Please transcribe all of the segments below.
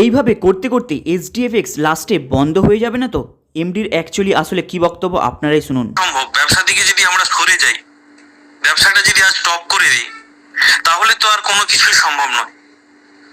এইভাবে করতে করতে এইচডিএফএক্স লাস্টে বন্ধ হয়ে যাবে না তো? এমডির অ্যাকচুয়ালি আসলে কি বক্তব্য? আপনারাই শুনুন। সম্ভব। ব্যবসা থেকে যদি আমরা সরে যাই, ব্যবসাটা যদি আজ স্টপ করে দিই, তাহলে তো আর কোনো কিছুই সম্ভব নয়।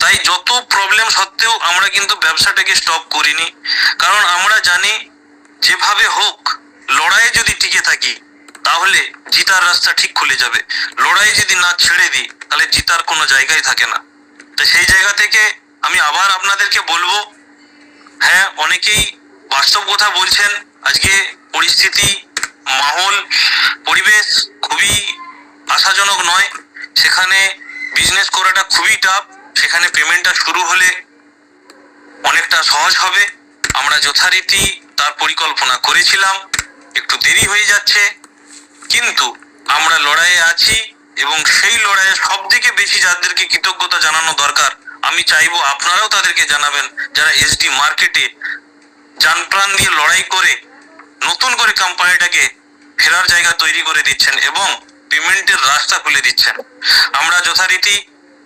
তাই যত প্রবলেম সত্ত্বেও আমরা কিন্তু ব্যবসাটাকে স্টপ করিনি। কারণ আমরা জানি, যেভাবে হোক, লড়াইয়ে যদি টিকে থাকি, তাহলে জিতার রাস্তা ঠিক খুলে যাবে। লড়াই যদি না ছেড়ে দিই, তাহলে জিতার কোনো জায়গাই থাকে না। তো সেই জায়গা থেকে আমি আবার আপনাদেরকে বলব হ্যাঁ অনেকেই বাস্তব কথা বলছেন, আজকে পরিস্থিতি, মাহল, পরিবেশ খুবই আশাজনক নয়। সেখানে বিজনেস করাটা খুবই টাফ সেখানে পেমেন্টটা শুরু হলে অনেকটা সহজ হবে। আমরা যথারীতি তার পরিকল্পনা করেছিলাম, একটু দেরি হয়ে যাচ্ছে, কিন্তু আমরা লড়াইয়ে আছি এবং সেই লড়াইয়ে সব থেকে বেশি যাদেরকে কৃতজ্ঞতা জানানো দরকার আমি চাইব আপনারাও তাদেরকে জানাবেন যারা এসডি মার্কেটে যান প্রাণ দিয়ে লড়াই করে নতুন করে কোম্পানিটাকে ফেরার জায়গা তৈরি করে দিচ্ছেন এবং পেমেন্টের রাস্তা খুলে দিচ্ছেন। আমরা যথারীতি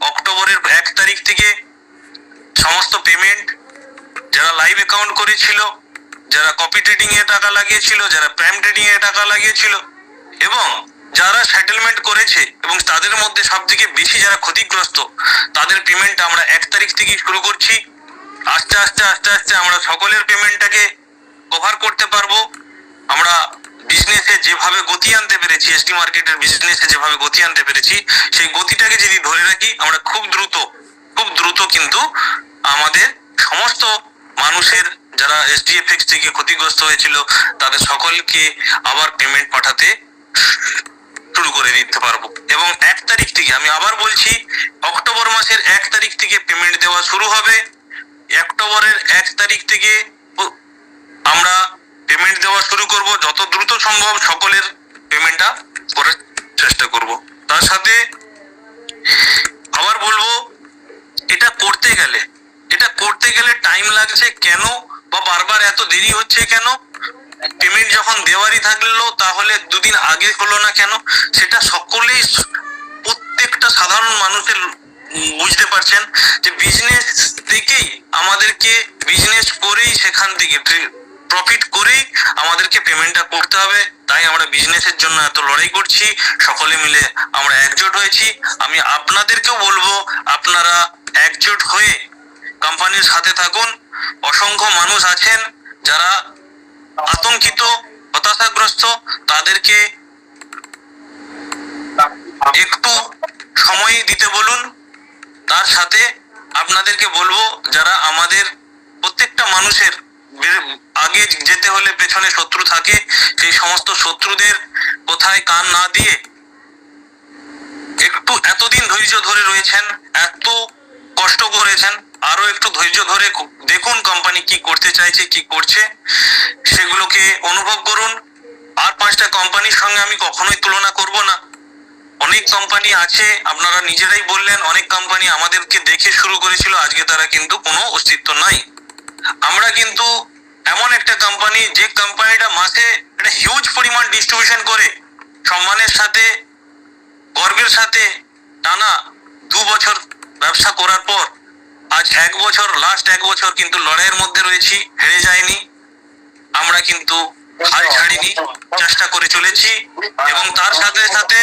অক্টোবরের এক তারিখ থেকে সমস্ত পেমেন্ট যারা লাইভ অ্যাকাউন্ট করেছিল, যারা কপি ট্রেডিং এ টাকা লাগিয়েছিল, যারা প্রাইম ট্রেডিং এ টাকা লাগিয়েছিল এবং যারা সেটেলমেন্ট করেছে এবং তাদের মধ্যে সব থেকে বেশি যারা ক্ষতিগ্রস্ত, তাদের পেমেন্ট আমরা এক তারিখ থেকেই শুরু করছি। আস্তে আস্তে আস্তে আস্তে আমরা সকলের পেমেন্টটাকে কভার করতে পারব। আমরা বিজনেসে যেভাবে গতি আনতে পেরেছি এসডি মার্কেটের বিজনেসে যেভাবে গতি আনতে পেরেছি, সেই গতিটাকে যদি ধরে রাখি, আমরা খুব দ্রুত খুব দ্রুত কিন্তু আমাদের সমস্ত মানুষের যারা এসডিএফএক্স থেকে ক্ষতিগ্রস্ত হয়েছিল, তাদের সকলকে আবার পেমেন্ট পাঠাতে শুরু করে দিতে পারব। এবং এক তারিখ থেকে আমি আবার বলছি, অক্টোবর মাসের এক তারিখ থেকে পেমেন্ট দেওয়া শুরু হবে। অক্টোবরের এক তারিখ থেকে আমরা পেমেন্ট দেওয়া শুরু করব। যত দ্রুত সম্ভব সকলের পেমেন্টটা করার চেষ্টা করব। তার সাথে আবার বলব, এটা করতে গেলে, এটা করতে গেলে টাইম লাগছে কেন? বা বারবার এত দেরি হচ্ছে কেন? পেমেন্ট যখন দেওয়ারই থাকল, তাহলে দুদিন আগে হলো না কেন? সেটা সকলেই প্রত্যেকটা সাধারণ মানুষের বুঝতে পারছেন যে বিজনেস থেকেই আমাদেরকে বিজনেস করেই সেখান থেকে প্রফিট করেই আমাদেরকে পেমেন্টটা করতে হবে। তাই আমরা বিজনেসের জন্য এত লড়াই করছি। সকলে মিলে আমরা একজোট হয়েছি। আমি আপনাদেরকেও বলব, আপনারা একজোট হয়ে কোম্পানির সাথে থাকুন। অসংখ্য মানুষ আছেন যারা আতঙ্কিত, হতাশাগ্রস্ত, তাদেরকে একটু সময় দিতে বলুন। তার সাথে আপনাদেরকে বলব, যারা আমাদের প্রত্যেকটা মানুষের আগে যেতে হলে পেছনে শত্রু থাকে, সেই সমস্ত শত্রুদের কোথায় কান না দিয়ে একটু এতদিন ধৈর্য ধরে রয়েছেন, এত কষ্ট করেছেন আরও একটু ধৈর্য ধরে দেখুন কোম্পানি কি করতে চাইছে, কি করছে। সেগুলোকে অনুভব করুন। আর পাঁচটা কোম্পানির সঙ্গে আমি কখনোই তুলনা করব না। অনেক কোম্পানি আছে, আপনারা নিজেরাই বললেন, অনেক কোম্পানি আমাদেরকে দেখে শুরু করেছিল, আজকে তারা কিন্তু কোনো অস্তিত্ব নাই। আমরা কিন্তু এমন একটা কোম্পানি যে কোম্পানিটা মাসে একটা হিউজ পরিমাণ ডিস্ট্রিবিউশন করে। সম্মানের সাথে, গর্বের সাথে টানা দু বছর ব্যবসা করার পর। আজ এক বছর লাস্ট এক বছর কিন্তু লড়াইয়ের মধ্যে রয়েছি, হেরে যায়নি আমরা কিন্তু হাল ছাড়িনি, চেষ্টা করে চলেছি এবং তার সাথে সাথে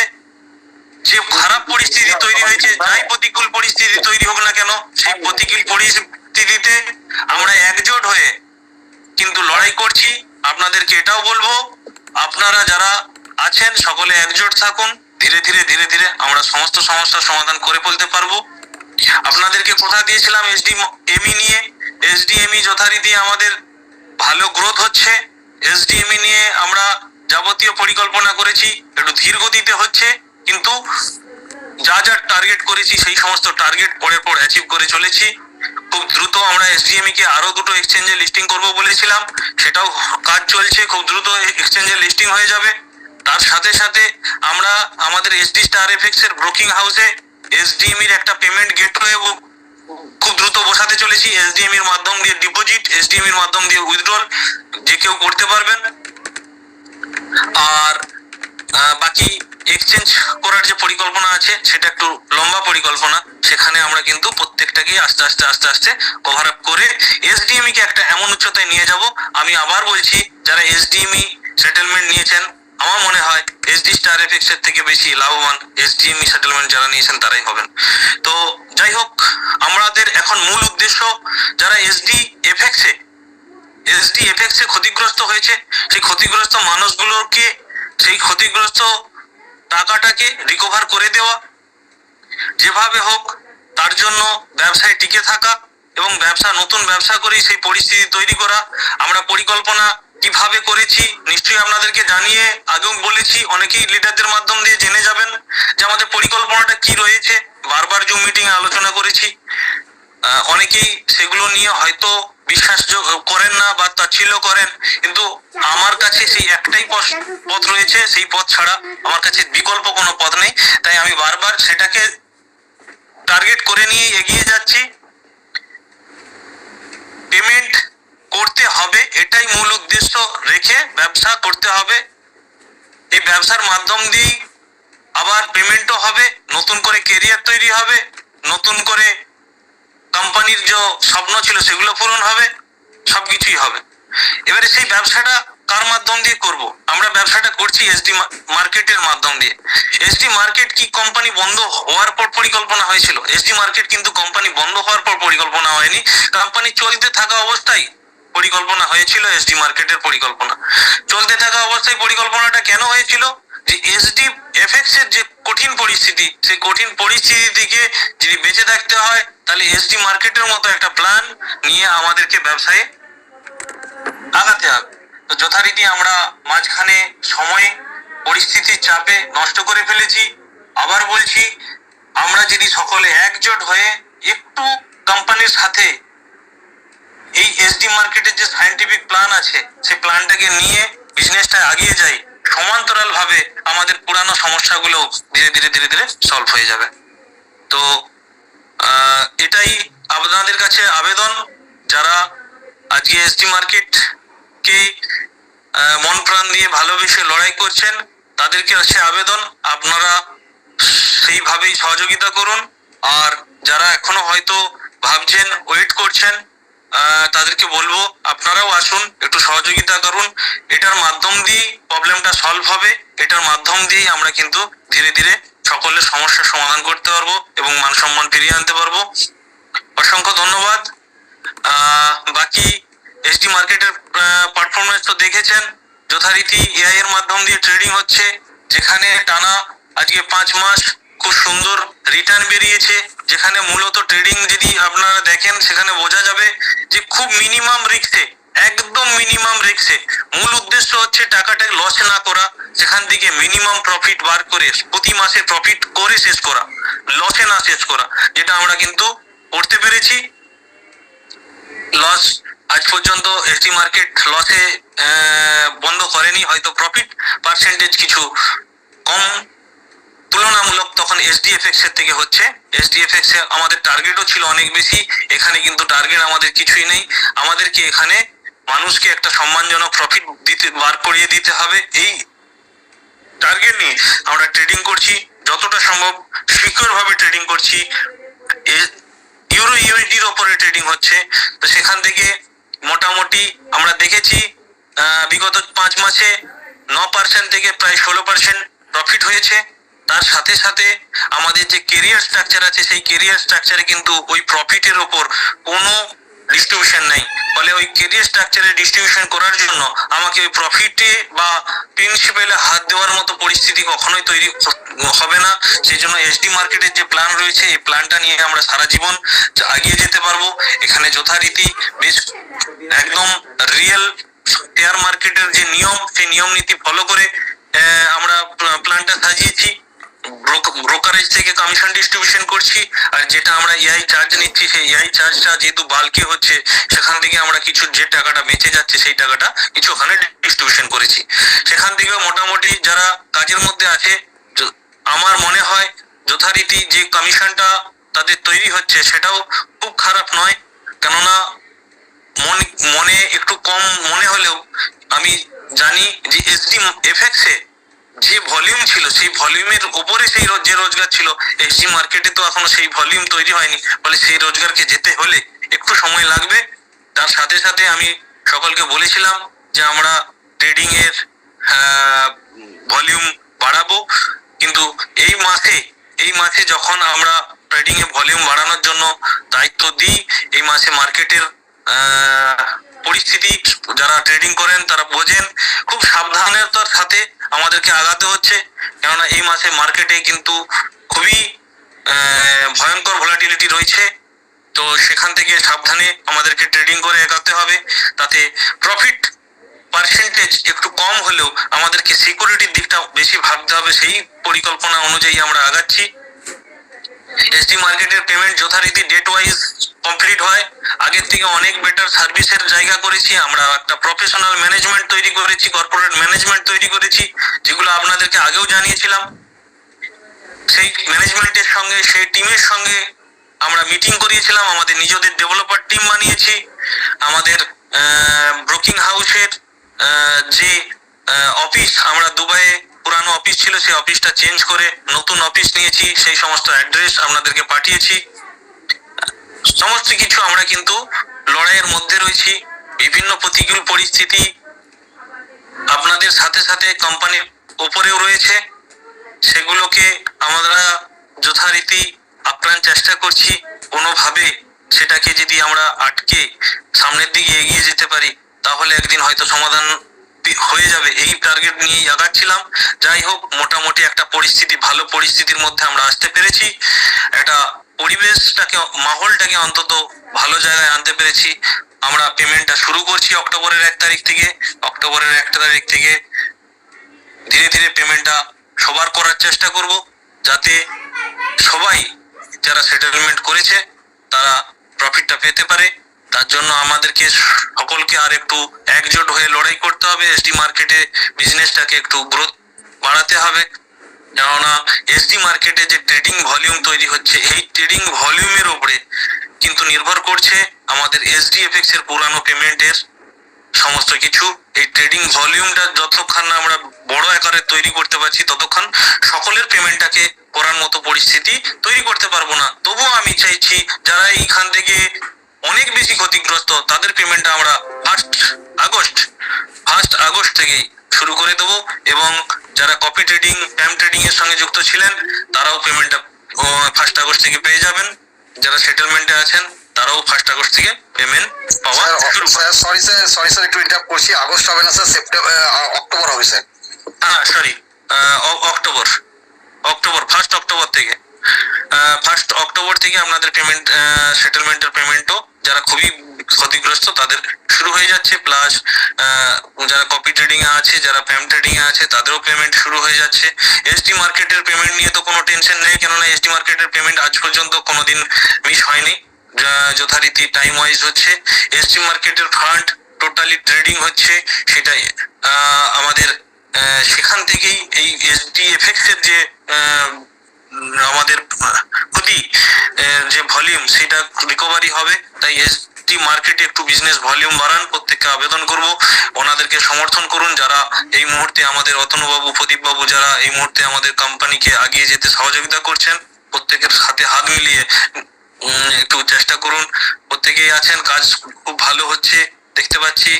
যে খারাপ পরিস্থিতি তৈরি হয়েছে, যাই প্রতিকূল পরিস্থিতি তৈরি হোক না কেন, সেই প্রতিকূল পরিস্থিতিতে আমরা একজোট হয়ে কিন্তু লড়াই করছি। আপনাদেরকে এটাও বলব, আপনারা যারা আছেন, সকলে একজোট থাকুন। ধীরে ধীরে ধীরে ধীরে আমরা সমস্ত সমস্যার সমাধান করে ফেলতে পারব। আপনাদেরকে কথা দিয়েছিলাম এসডি এমই নিয়ে। এসডিএমই যথারীতি আমাদের ভালো গ্রোথ হচ্ছে। এসডিএমই নিয়ে আমরা যাবতীয় পরিকল্পনা করেছি, একটু ধীর গতিতে হচ্ছে, কিন্তু যা যা টার্গেট করেছি, সেই সমস্ত টার্গেট পরের পর অ্যাচিভ করে চলেছি। খুব দ্রুত আমরা এসডিএমই কে আরও দুটো এক্সচেঞ্জে লিস্টিং করব বলেছিলাম। সেটাও কাজ চলছে, খুব দ্রুত এক্সচেঞ্জে লিস্টিং হয়ে যাবে। তার সাথে সাথে আমরা আমাদের এসডি স্টার এফএক্স এর ব্রোকিং হাউসে এসডিএম এর একটা পেমেন্ট গেটওয়ে খুব দ্রুত বসাতে চলেছি। এসডিএম এর মাধ্যম দিয়ে ডিপোজিট এসডিএম এর মাধ্যম দিয়ে উইথড্রল যে কেউ করতে পারবেন। আর বাকি এক্সচেঞ্জ করার যে পরিকল্পনা আছে, সেটা একটু লম্বা পরিকল্পনা। সেখানে আমরা কিন্তু প্রত্যেকটাকে আস্তে আস্তে আস্তে আস্তে কভার আপ করে এসডিএমই কে একটা এমন উচ্চতায় নিয়ে যাব। আমি আবার বলছি, যারা এসডিএমই সেটেলমেন্ট নিয়েছেন আমার মনে হয় এসডি স্টার এফএক্স এর থেকে বেশি লাভবান এসডিএমই সেটেলমেন্ট যারা নিয়েছেন তারাই হবেন। তো যাই হোক, আমাদের এখন মূল উদ্দেশ্য, যারা এসডি এফএক্স এ এসডি এ ক্ষতিগ্রস্ত হয়েছে, সেই ক্ষতিগ্রস্ত মানুষগুলোকে, সেই ক্ষতিগ্রস্ত টাকাটাকে রিকভার করে দেওয়া, যেভাবে হোক, তার জন্য ব্যবসায় টিকে থাকা এবং ব্যবসা, নতুন ব্যবসা করেই সেই পরিস্থিতি তৈরি করা, আমরা পরিকল্পনা কীভাবে করেছি, নিশ্চয়ই আপনাদেরকে জানিয়ে আগেও বলেছি, অনেকেই লিডারদের মাধ্যম দিয়ে জেনে যাবেন যে আমাদের পরিকল্পনাটা কি রয়েছে। বারবার জুম মিটিং আলোচনা করেছি। অনেকেই সেগুলো নিয়ে হয়তো বিশ্বাস করেন না বা তাচ্ছিল্য করেন, কিন্তু আমার কাছে সেই একটাই পথ রয়েছে, সেই পথ ছাড়া আমার কাছে বিকল্প কোনো পথ নেই। তাই আমি বারবার সেটাকে টার্গেট করে নিয়ে এগিয়ে যাচ্ছি। পেমেন্ট করতে হবে, এটাই মূল উদ্দেশ্য রেখে ব্যবসা করতে হবে। এই ব্যবসার মাধ্যম দিয়েই আবার পেমেন্টও হবে, নতুন করে কেরিয়ার তৈরি হবে, নতুন করে কোম্পানির যে স্বপ্ন ছিল সেগুলো পূরণ হবে, সবকিছুই হবে। এবারে সেই ব্যবসাটা কার মাধ্যম দিয়ে করব? আমরা ব্যবসাটা করছি এসডি মার্কেটের মাধ্যম দিয়ে। এসডি মার্কেট কি কোম্পানি বন্ধ হওয়ার পর পরিকল্পনা হয়েছিল? এসডি মার্কেট কিন্তু কোম্পানি বন্ধ হওয়ার পর পরিকল্পনা হয়নি। কোম্পানি চলতে থাকা অবস্থায় পরিকল্পনা হয়েছিল এসডি মার্কেটের পরিকল্পনা। চলতে থাকা অবস্থায় পরিকল্পনাটা কেন হয়েছিল? যে এসডি এফএক্স এর যে কঠিন পরিস্থিতি, সেই কঠিন পরিস্থিতি থেকে যদি বেঁচে থাকতে হয়, তাহলে এসডি মার্কেটের মতো একটা প্ল্যান নিয়ে আমাদেরকে ব্যবসায়ে আগাতে হবে। তো যথারীতি আমরা মাঝখানে সময় পরিস্থিতির চাপে নষ্ট করে ফেলেছি। আবার বলছি, আমরা যদি সকলে একজোট হয়ে একটু কোম্পানির সাথে এই এসডি মার্কেটের যে সায়েন্টিফিক প্ল্যান আছে, সেই প্ল্যানটাকে নিয়ে বিজনেসটা এগিয়ে যাই সমান্তরাল ভাবে আমাদের পুরানো সমস্যাগুলো ধীরে ধীরে ধীরে ধীরে সলভ হয়ে যাবে। তো এটাই আপনাদের কাছে আবেদন, যারা আজকে এসডি মার্কেট কে মন প্রাণ দিয়ে ভালোবেসে লড়াই করছেন, তাদেরকে আছে আবেদন, আপনারা সেইভাবেই সহযোগিতা করুন। আর যারা এখনও হয়তো ভাবছেন ওয়েট করছেন তাদেরকে বলব, আপনারাও আসুন, একটু সহযোগিতা করুন। এটার মাধ্যম দিয়েই প্রবলেমটা সলভ হবে। এটার মাধ্যম দিয়েই আমরা কিন্তু ধীরে ধীরে সকলের সমস্যার সমাধান করতে পারব এবং মান সম্মান ফিরিয়ে আনতে পারব। অসংখ্য ধন্যবাদ। বাকি এসডি মার্কেটের পারফরমেন্স তো দেখেছেন। যথারীতি এআই এর মাধ্যম দিয়ে ট্রেডিং হচ্ছে। যেখানে টানা আজকে পাঁচ মাস খুব সুন্দর রিটার্ন বেরিয়েছে। যেখানে মূলত ট্রেডিং যদি আপনারা দেখেন, সেখানে বোঝা যাবে যে খুব মিনিমাম রিক্সে একদম মিনিমাম রিক্সে মূল উদ্দেশ্য হচ্ছে টাকাটা লস না করা, সেখান থেকে মিনিমাম প্রফিট বার করে প্রতি মাসে প্রফিট করে শেষ করা লসে না শেষ করা, যেটা আমরা কিন্তু করতে পেরেছি। লস আজ পর্যন্ত এসডি মার্কেট লসে বন্ধ করেনি, হয়তো প্রফিট পার্সেন্টেজ কিছু কম তুলনামূলক তখন এসডিএফএক্স এর থেকে হচ্ছে। এসডিএফএক্স এ আমাদের টার্গেটও ছিল অনেক বেশি, এখানে কিন্তু টার্গেট আমাদের কিছুই নেই। আমাদেরকে এখানে মানুষকে একটা সম্মানজনক প্রফিট দিতে, বার করিয়ে দিতে হবে। এই টার্গেট নিয়ে আমরা ট্রেডিং করছি, যতটা সম্ভব সিকিউর ভাবে ট্রেডিং করছি ইউরো ইউএসডির ওপরে ট্রেডিং হচ্ছে। তো সেখান থেকে মোটামুটি আমরা দেখেছি বিগত পাঁচ মাসে ন পার্সেন্ট থেকে প্রায় ষোলো পার্সেন্ট প্রফিট হয়েছে। তার সাথে সাথে আমাদের যে কেরিয়ার স্ট্রাকচার আছে, সেই কেরিয়ার স্ট্রাকচারে কিন্তু ওই প্রফিটের ওপর কোনো ডিস্ট্রিবিউশন নেই। ফলে ওই কেরিয়ার স্ট্রাকচারে ডিস্ট্রিবিউশন করার জন্য আমাকে ওই প্রফিটে বা প্রিন্সিপালে হাত দেওয়ার মতো পরিস্থিতি কখনোই তৈরি হবে না। সেই জন্য এসডি মার্কেটের যে প্ল্যান রয়েছে, এই প্ল্যানটা নিয়ে আমরা সারা জীবন এগিয়ে যেতে পারব। এখানে যথারীতি বেশ একদম রিয়েল শেয়ার মার্কেটের যে নিয়ম, সেই নিয়ম নীতি ফলো করে আমরা প্ল্যানটা সাজিয়েছি। ব্রোকারেজ থেকে কমিশন ডিস্ট্রিবিউশন করছি, আর যেটা আমরা এআই চার্জ নিচ্ছি, সেই এআই চার্জটা যেহেতু বাল্কে হচ্ছে, সেখান থেকে আমরা কিছু যে টাকাটা বেঁচে যাচ্ছে, সেই টাকাটা কিছু ওখানে ডিস্ট্রিবিউশন করেছি। সেখান থেকে মোটামুটি যারা কাজের মধ্যে আছে আমার মনে হয় যথারীতি যে কমিশনটা তাদের তৈরি হচ্ছে, সেটাও খুব খারাপ নয়। কেননা মনে মনে একটু কম মনে হলেও আমি জানি যে এসডি এফএক্স এ যে ভলিউম ছিল, সেই ভলিউমের উপরে সেই যে রোজগার ছিল এসডি মার্কেটে তো এখনও সেই ভলিউম তৈরি হয়নি। ফলে সেই রোজগারকে যেতে হলে একটু সময় লাগবে। তার সাথে সাথে আমি সকলকে বলেছিলাম যে আমরা ট্রেডিং এর ভলিউম বাড়াবো। কিন্তু এই মাসে এই মাসে যখন আমরা ট্রেডিং এ ভলিউম বাড়ানোর জন্য দায়িত্ব দিই, এই মাসে মার্কেটের পরিস্থিতি, যারা ট্রেডিং করেন তারা বোঝেন, খুব সাবধানতার সাথে আমাদেরকে আগাতে হচ্ছে। কেননা এই মাসে মার্কেটে কিন্তু খুবই ভয়ঙ্কর ভলাটিলিটি রয়েছে। তো সেখান থেকে সাবধানে আমাদেরকে ট্রেডিং করে এগাতে হবে। তাতে প্রফিট পার্সেন্টেজ একটু কম হলেও আমাদেরকে সিকিউরিটির দিকটা বেশি ভাবতে হবে। সেই পরিকল্পনা অনুযায়ী আমরা আগাচ্ছি। এসটি মার্কেটের পেমেন্ট যথারীতি ডেট ওয়াইজ কমপ্লিট হয়। আগের থেকে অনেক বেটার সার্ভিসের জায়গা করেছি। আমরা একটা প্রফেশনাল ম্যানেজমেন্ট তৈরি করেছি কর্পোরেট ম্যানেজমেন্ট তৈরি করেছি, যেগুলো আপনাদেরকে আগেও জানিয়েছিলাম। সেই ম্যানেজমেন্টের সঙ্গে, সেই টিমের সঙ্গে আমরা মিটিং করিয়েছিলাম। আমাদের নিজেদের ডেভেলপার টিম বানিয়েছি। আমাদের ব্রোকিং হাউসের যে অফিস আমরা দুবাইয়ে পুরানো অফিস ছিল, সেই অফিসটা চেঞ্জ করে নতুন অফিস নিয়েছি, সেই সমস্ত অ্যাড্রেস আপনাদেরকে পাঠিয়েছি। সমস্ত কিছু আমরা কিন্তু লড়াইয়ের মধ্যে রয়েছি, বিভিন্ন প্রতিকূল পরিস্থিতি আপনাদের সাথে সাথে কোম্পানির উপরেও রয়েছে। সেগুলোকে আমরা যথারীতি আপ্রাণ চেষ্টা করছি, কোনোভাবে সেটাকে যদি আমরা আটকে সামনের দিকে এগিয়ে যেতে পারি, তাহলে একদিন হয়তো সমাধান হয়ে যাবে, এই টার্গেট নিয়েই আগাচ্ছিলাম যাই হোক, মোটামুটি একটা পরিস্থিতি, ভালো পরিস্থিতির মধ্যে আমরা আসতে পেরেছি। একটা পরিবেশটাকে, মাহলটাকে অন্তত ভালো জায়গায় আনতে পেরেছি। আমরা পেমেন্টটা শুরু করছি অক্টোবরের এক তারিখ থেকে। অক্টোবরের এক তারিখ থেকে ধীরে ধীরে পেমেন্টটা সবার করার চেষ্টা করব, যাতে সবাই যারা সেটেলমেন্ট করেছে, তারা প্রফিটটা পেতে পারে। তার জন্য আমাদেরকে সকলকে আর একটু একজোট হয়ে লড়াই করতে হবে। এসডি মার্কেটে বিজনেসটাকে একটু গ্রোথ বাড়াতে হবে। কেননা এসডি মার্কেটে যে ট্রেডিং ভলিউম তৈরি হচ্ছে, এই ট্রেডিং ভলিউমের উপরে কিন্তু নির্ভর করছে আমাদের এসডিএফএক্স এর পুরানো পেমেন্টের সমস্ত কিছু। এই ট্রেডিং ভলিউমটা যতক্ষণ না আমরা বড় আকারে তৈরি করতে পারছি, ততক্ষণ সকলের পেমেন্টটাকে করার মতো পরিস্থিতি তৈরি করতে পারব না। তবুও আমি চাইছি, যারা এইখান থেকে অনেক বেশি ক্ষতিগ্রস্ত। তাদের পেমেন্টটা আমরা ফার্স্ট আগস্ট ফার্স্ট আগস্ট থেকেই শুরু করে দেবো এবং যারা কপি ট্রেডিং টাইম ট্রেডিং এর সঙ্গে যুক্ত ছিলেন তারাও পেমেন্টটা ফার্স্ট আগস্ট থেকে পেয়ে যাবেন। যারা সেটেলমেন্টে আছেন তারাও ফার্স্ট আগস্ট থেকে পেমেন্ট পাওয়া শুরু সরি স্যার সরি স্যার একটু ইন্টারাপ্ট করছি। আগস্ট হবে না স্যার সেপ্টেম্বর অক্টোবর হবে স্যার। হ্যাঁ sorry October October first October থেকে। ফার্স্ট অক্টোবর থেকে আপনাদের পেমেন্ট সেটেলমেন্টের পেমেন্টও যারা খুবই ক্ষতিগ্রস্ত তাদের শুরু হয়ে যাচ্ছে। প্লাস যারা কপি ট্রেডিং এ আছে, যারা প্যাম ট্রেডিং এ আছে, তাদেরও পেমেন্ট শুরু হয়ে যাচ্ছে। এসডি মার্কেটের পেমেন্ট নিয়ে তো কোনো টেনশন নেই, কেননা এসডি মার্কেটের পেমেন্ট আজ পর্যন্ত কোনোদিন মিস হয়নি। যথারীতি টাইম ওয়াইজ হচ্ছে এসডি মার্কেটের ফান্ড টোটালি ট্রেডিং হচ্ছে, সেটাই। আমাদের সেখান থেকেই এই এসডি এফেক্টস এর যে আমাদের ক্ষতি যে ভলিউম সেটা রিকভারি হবে। তাই এসডি মার্কেটে একটু বিজনেস ভলিউম বাড়ান, প্রত্যেককে আবেদন করব। ওনাদেরকে সমর্থন করুন, যারা এই মুহূর্তে আমাদের অতনুবাবু প্রদীপ বাবু যারা এই মুহূর্তে আমাদের কোম্পানিকে আগিয়ে যেতে সহযোগিতা করছেন, প্রত্যেকের সাথে হাত মিলিয়ে একটু চেষ্টা করুন। প্রত্যেকেই আছেন, কাজ খুব ভালো হচ্ছে, দেখতে পাচ্ছি।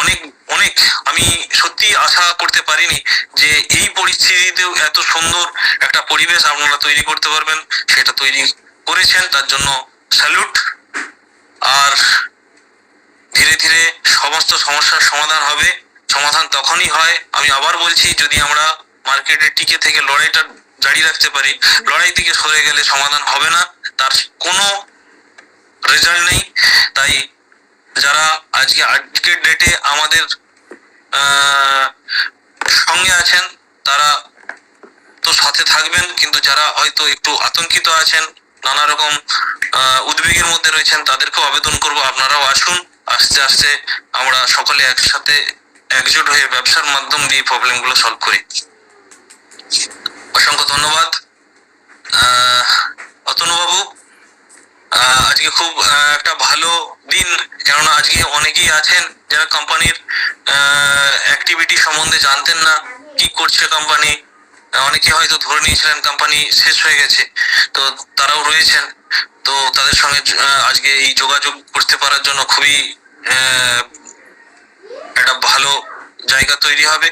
অনেক অনেক, আমি সত্যি আশা করতে পারিনি যে এই পরিস্থিতিতেও এত সুন্দর একটা পরিবেশ আপনারা তৈরি করতে পারবেন, সেটা তৈরি করেছেন, তার জন্য স্যালুট আর ধীরে ধীরে সমস্ত সমস্যার সমাধান হবে, সমাধান তখনই হয়। আমি আবার বলছি, যদি আমরা মার্কেটে টিকে থেকে লড়াইটা জারি রাখতে পারি, লড়াই থেকে সরে গেলে সমাধান হবে না, তার কোনো রেজাল্ট নেই। তাই যারা আজকে আজকের ডেটে আমাদের সঙ্গে আছেন, তারা তো সাথে থাকবেন, কিন্তু যারা হয়তো একটু আতঙ্কিত আছেন, নানা রকম উদ্বেগের মধ্যে রয়েছেন, তাদেরকেও আবেদন করব, আপনারাও আসুন, আস্তে আস্তে আমরা সকলে একসাথে একজোট হয়ে ব্যবসার মাধ্যম দিয়ে প্রবলেমগুলো সলভ করি। অসংখ্য ধন্যবাদ। অতনুবাবু আজকে খুব একটা ভালো দিন। কেননা আজকে অনেকেই আছেন যারা কোম্পানির অ্যাক্টিভিটি সম্বন্ধে জানতেন না, কি করছে কোম্পানি অনেকে হয়তো ধরে নিয়েছিলেন কোম্পানি শেষ হয়ে গেছে। তো তারাও রয়েছেন। তো তাদের সঙ্গে আজকে এই যোগাযোগ করতে পারার জন্য খুবই একটা ভালো জায়গা তৈরি হবে।